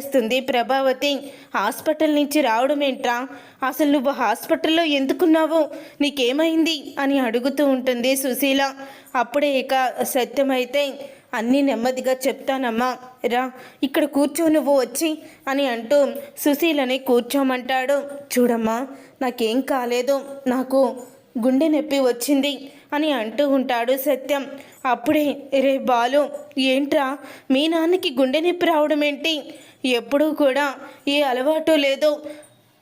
చేస్తుంది. ప్రభావతి హాస్పిటల్ నుంచి రావడం ఏంట్రా? అసలు నువ్వు హాస్పిటల్లో ఎందుకున్నావు? నీకేమైంది? అని అడుగుతూ ఉంటుంది సుశీల. అప్పుడే ఇక సత్యమైతే అన్నీ నెమ్మదిగా చెప్తానమ్మా రా ఇక్కడ కూర్చో నువ్వు వచ్చి అని అంటూ సుశీలని కూర్చోమంటాడు. చూడమ్మా నాకేం కాలేదు నాకు గుండె నొప్పి వచ్చింది అని అంటూ ఉంటాడు సత్యం. అప్పుడే రే బాలు ఏంట్రా? మీ నాన్నకి గుండె నొప్పి రావడం ఏంటి? ఎప్పుడూ కూడా ఏ అలవాటు లేదో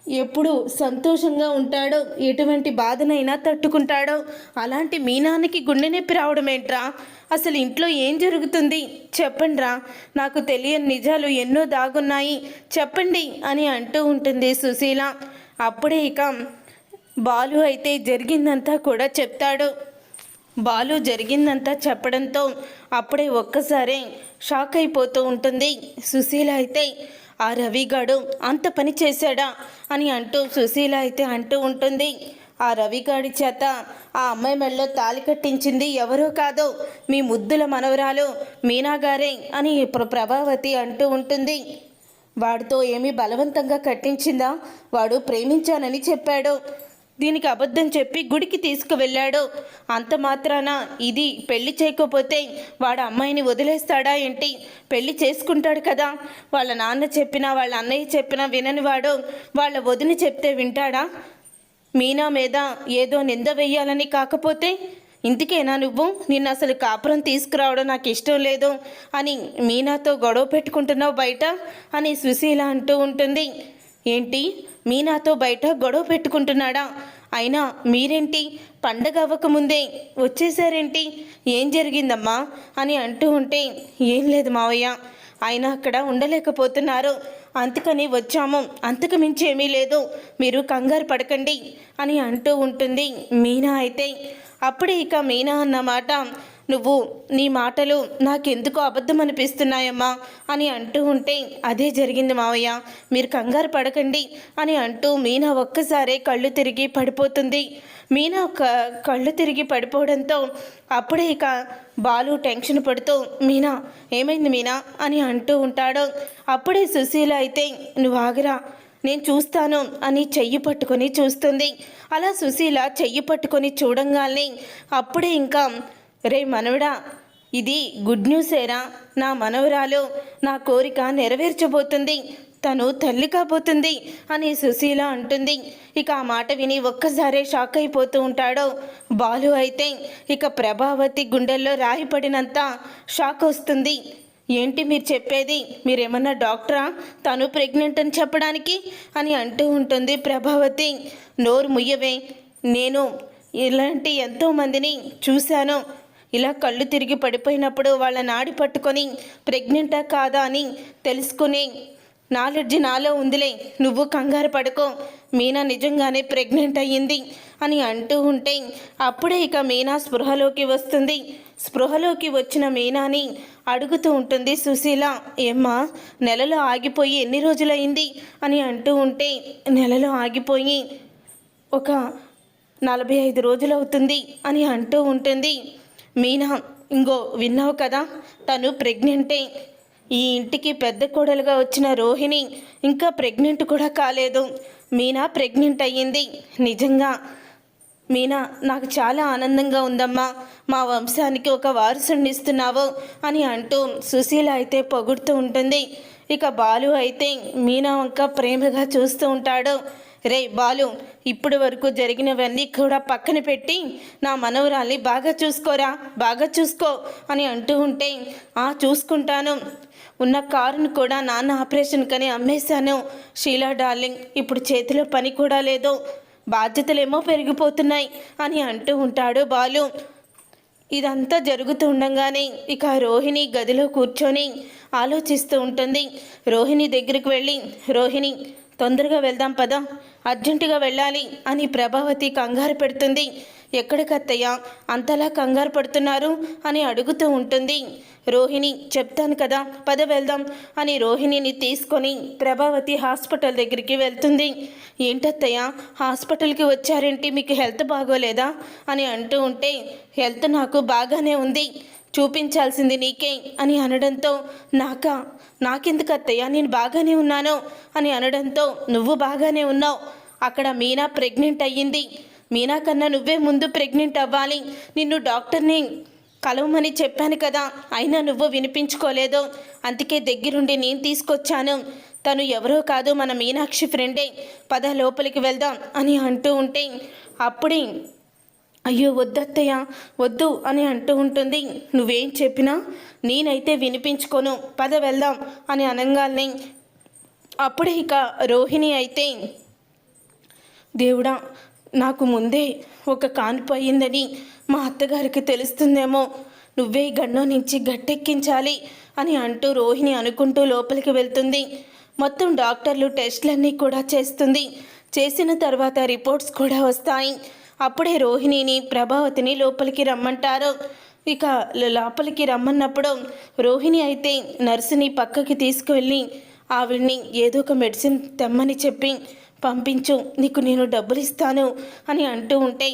ఎప్పుడు సంతోషంగా ఉంటాడో ఎటువంటి బాధనైనా తట్టుకుంటాడో అలాంటి మీనానికి గుండె నొప్పి రావడం ఏంట్రా? అసలు ఇంట్లో ఏం జరుగుతుంది? చెప్పండిరా. నాకు తెలియని నిజాలు ఎన్నో దాగున్నాయి. చెప్పండి అని అంటూ ఉంటుంది సుశీల. అప్పుడే ఇక బాలు అయితే జరిగిందంతా కూడా చెప్తాడు. బాలు జరిగిందంతా చెప్పడంతో అప్పుడే ఒక్కసారే షాక్ అయిపోతూ ఉంటుంది. సుశీల అయితే ఆ రవిగాడు అంత పని చేశాడా? అని అంటూ సుశీల అయితే అంటూ ఉంటుంది. ఆ రవిగాడి చేత ఆ అమ్మాయి మెళ్ళలో తాలి కట్టించింది ఎవరో కాదో మీ ముద్దుల మనవరాలు మీనా గారే అని ఇప్పుడు ప్రభావతి అంటూ ఉంటుంది. వాడితో ఏమీ బలవంతంగా కట్టించిందా? వాడు ప్రేమించానని చెప్పాడు. దీనికి అబద్ధం చెప్పి గుడికి తీసుకువెళ్ళాడు. అంత మాత్రాన ఇది పెళ్ళి చేయకపోతే వాడు అమ్మాయిని వదిలేస్తాడా ఏంటి? పెళ్ళి చేసుకుంటాడు కదా. వాళ్ళ నాన్న చెప్పినా వాళ్ళ అన్నయ్య చెప్పినా వినని వాడు వాళ్ళ వదిన చెప్తే వింటాడా? మీనా మీద ఏదో నింద వెయ్యాలని కాకపోతే ఇందుకేనా నువ్వు? నిన్ను అసలు కాపురం తీసుకురావడం నాకు ఇష్టం లేదు అని మీనాతో గొడవ పెట్టుకుంటున్నావు బయట అని సుశీల అంటూ ఉంటుంది. ఏంటి? మీనాతో బయట గొడవ పెట్టుకుంటున్నాడా? అయినా మీరేంటి? పండగ అవ్వకముందే వచ్చేసారేంటి ఏం జరిగిందమ్మా? అని అంటూ ఉంటే ఏం లేదు మావయ్య. ఆయన అక్కడ ఉండలేకపోతున్నారు. అందుకని వచ్చాము. అంతకు మించి ఏమీ లేదు. మీరు కంగారు పడకండి అని అంటూ ఉంటుంది మీనా అయితే. అప్పుడే ఇక మీనా అన్నమాట నువ్వు నీ మాటలు నాకెందుకో అబద్ధం అనిపిస్తున్నాయమ్మా అని అంటూ ఉంటే అదే జరిగింది మావయ్య. మీరు కంగారు పడకండి అని అంటూ మీనా ఒక్కసారే కళ్ళు తిరిగి పడిపోతుంది. మీనా ఒక కళ్ళు తిరిగి పడిపోవడంతో అప్పుడే ఇక బాలు టెన్షన్ పడుతూ మీనా ఏమైంది మీనా? అని అంటూ ఉంటాడు. అప్పుడే సుశీల అయితే నువ్వు ఆగరా నేను చూస్తాను అని చెయ్యి పట్టుకొని చూస్తుంది. అలా సుశీల చెయ్యి పట్టుకొని చూడంగానే అప్పుడే ఇంకా రే మనవడా ఇది గుడ్ న్యూసేరా నా మనవరాలు నా కోరిక నెరవేర్చబోతుంది. తను తల్లి కాబోతుంది అని సుశీల అంటుంది. ఇక ఆ మాట విని ఒక్కసారే షాక్ అయిపోతూ ఉంటాడు. బాలు అయితే ఇక ప్రభావతి గుండెల్లో రాయి పడినంత షాక్ వస్తుంది. ఏంటి మీరు చెప్పేది? మీరేమన్నా డాక్టరా? తను ప్రెగ్నెంట్ అని చెప్పడానికి? అని అంటూ ఉంటుంది ప్రభావతి. నోరు ముయ్యవే. నేను ఇలాంటి ఎంతోమందిని చూశాను. ఇలా కళ్ళు తిరిగి పడిపోయినప్పుడు వాళ్ళ నాడి పట్టుకొని ప్రెగ్నెంటా కాదా అని తెలుసుకుని నాలెడ్జ్ నాలో ఉందిలే నువ్వు కంగారు పడుకో మీనా నిజంగానే ప్రెగ్నెంట్ అయ్యింది అని అంటూ ఉంటే అప్పుడే ఇక మీనా స్పృహలోకి వస్తుంది. స్పృహలోకి వచ్చిన మీనాని అడుగుతూ ఉంటుంది సుశీల ఏమ్మా నెలలో ఆగిపోయి ఎన్ని రోజులైంది అని అంటూ ఉంటే నెలలో ఆగిపోయి ఒక నలభై ఐదు రోజులు అవుతుంది అని అంటూ ఉంటుంది. మీనా ఇంగో విన్నావు కదా? తను ప్రెగ్నెంటే. ఈ ఇంటికి పెద్ద కోడలుగా వచ్చిన రోహిణి ఇంకా ప్రెగ్నెంట్ కూడా కాలేదు. మీనా ప్రెగ్నెంట్ అయ్యింది. నిజంగా. మీనా నాకు చాలా ఆనందంగా ఉందమ్మా. మా వంశానికి ఒక వారసుని ఇస్తున్నావు అని అంటూ సుశీల అయితే పొగుడుతూ ఉంటుంది. ఇక బాలు అయితే మీనా వంక ప్రేమగా చూస్తూ ఉంటాడు. రే బాలు ఇప్పటి వరకు జరిగినవన్నీ కూడా పక్కన పెట్టి నా మనవరాల్ని బాగా చూసుకోరా బాగా చూసుకో అని అంటూ ఉంటే ఆ చూసుకుంటాను. ఉన్న కారును కూడా నాన్న ఆపరేషన్కని అమ్మేశాను. షీలా డార్లింగ్ ఇప్పుడు చేతిలో పని కూడా లేదు. బాధ్యతలేమో పెరిగిపోతున్నాయి అని అంటూ ఉంటాడు బాలు. ఇదంతా జరుగుతుండగానే ఇక రోహిణి గదిలో కూర్చొని ఆలోచిస్తూ ఉంటుంది. రోహిణి దగ్గరికి వెళ్ళి రోహిణి తొందరగా వెళ్దాం పదా. అర్జెంటుగా వెళ్ళాలి అని ప్రభావతి కంగారు పెడుతుంది. ఎక్కడికత్తయ్య? అంతలా కంగారు పడుతున్నారు అని అడుగుతూ ఉంటుంది. రోహిణి చెప్తాను కదా పద వెళ్దాం అని రోహిణిని తీసుకొని ప్రభావతి హాస్పిటల్ దగ్గరికి వెళ్తుంది. ఏంటత్తయ్య హాస్పిటల్కి వచ్చారేంటి? మీకు హెల్త్ బాగోలేదా? అని అంటూ ఉంటే హెల్త్ నాకు బాగానే ఉంది. చూపించాల్సింది నీకే అని అనడంతో నాకా నాకెందుకు అత్తయ్య నేను బాగానే ఉన్నాను అని అనడంతో నువ్వు బాగానే ఉన్నావు. అక్కడ మీనా ప్రెగ్నెంట్ అయ్యింది. మీనా కన్నా నువ్వే ముందు ప్రెగ్నెంట్ అవ్వాలి. నిన్ను డాక్టర్ని కలవమని చెప్పాను కదా. అయినా నువ్వు వినిపించుకోలేదు. అందుకే దగ్గరుండి నేను తీసుకొచ్చాను. తను ఎవరో కాదు మన మీనాక్షి ఫ్రెండే. పద లోపలికి వెళ్దాం అని అంటూ ఉంటే అప్పుడే అయ్యో వద్దత్తయ్య వద్దు అని అంటూ ఉంటుంది. నువ్వేం చెప్పినా నేనైతే వినిపించుకోను. పద వెళ్దాం అని అనగానే అప్పుడే ఇక రోహిణి అయితే దేవుడా నాకు ముందే ఒక కాన్పు అయ్యిందని మా అత్తగారికి తెలుస్తుందేమో. నువ్వే గన్నో గండం నుంచి గట్టెక్కించాలి అని అంటూ రోహిణి అనుకుంటూ లోపలికి వెళ్తుంది. మొత్తం డాక్టర్లు టెస్ట్లన్నీ కూడా చేస్తుంది. చేసిన తర్వాత రిపోర్ట్స్ కూడా వస్తాయి. అప్పుడే రోహిణిని ప్రభావతిని లోపలికి రమ్మంటారు. ఇక లోపలికి రమ్మన్నప్పుడు రోహిణి అయితే నర్సుని పక్కకి తీసుకువెళ్ళి ఆవిడ్ని ఏదో ఒక మెడిసిన్ తెమ్మని చెప్పి పంపించు నీకు నేను డబ్బులు ఇస్తాను అని అంటూ ఉంటే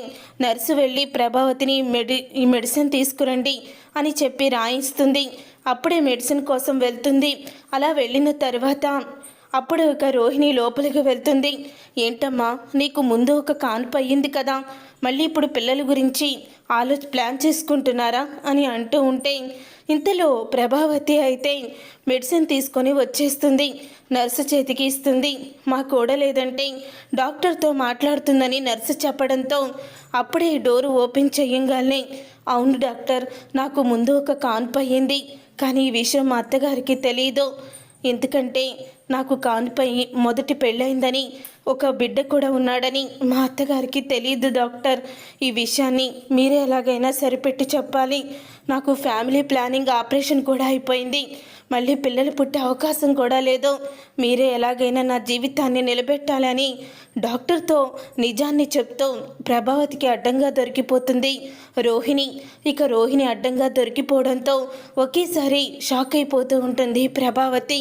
నర్సు వెళ్ళి ప్రభావతిని మెడి ఈ మెడిసిన్ తీసుకురండి అని చెప్పి రాయిస్తుంది. అప్పుడే మెడిసిన్ కోసం వెళ్తుంది. అలా వెళ్ళిన తర్వాత అప్పుడు ఒక రోహిణి లోపలికి వెళ్తుంది. ఏంటమ్మా నీకు ముందు ఒక కాన్పు అయ్యింది కదా. మళ్ళీ ఇప్పుడు పిల్లల గురించి ఆలో ప్లాన్ చేసుకుంటున్నారా అని అంటూ ఉంటే ఇంతలో ప్రభావతి అయితే మెడిసిన్ తీసుకొని వచ్చేస్తుంది. నర్సు చేతికి ఇస్తుంది. మా లేదంటే డాక్టర్తో మాట్లాడుతుందని నర్సు చెప్పడంతో అప్పుడే డోరు ఓపెన్ చేయంగానే అవును డాక్టర్ నాకు ముందు ఒక కాన్పు అయ్యింది. కానీ ఈ విషయం మా అత్తగారికి తెలియదు ఎందుకంటే నాకు కాన్పై మొదటి పెళ్ళైందని ఒక బిడ్డ కూడా ఉన్నాడని మా అత్తగారికి తెలియదు డాక్టర్. ఈ విషయాన్ని మీరే ఎలాగైనా సరిపెట్టి చెప్పాలి. నాకు ఫ్యామిలీ ప్లానింగ్ ఆపరేషన్ కూడా అయిపోయింది. మళ్ళీ పిల్లలు పుట్టే అవకాశం కూడా లేదు. మీరే ఎలాగైనా నా జీవితాన్ని నిలబెట్టాలని డాక్టర్తో నిజాన్ని చెప్తూ ప్రభావతికి అడ్డంగా దొరికిపోతుంది. రోహిణి ఇక రోహిణి అడ్డంగా దొరికిపోవడంతో ఒకేసారి షాక్ అయిపోతూ ఉంటుంది ప్రభావతి.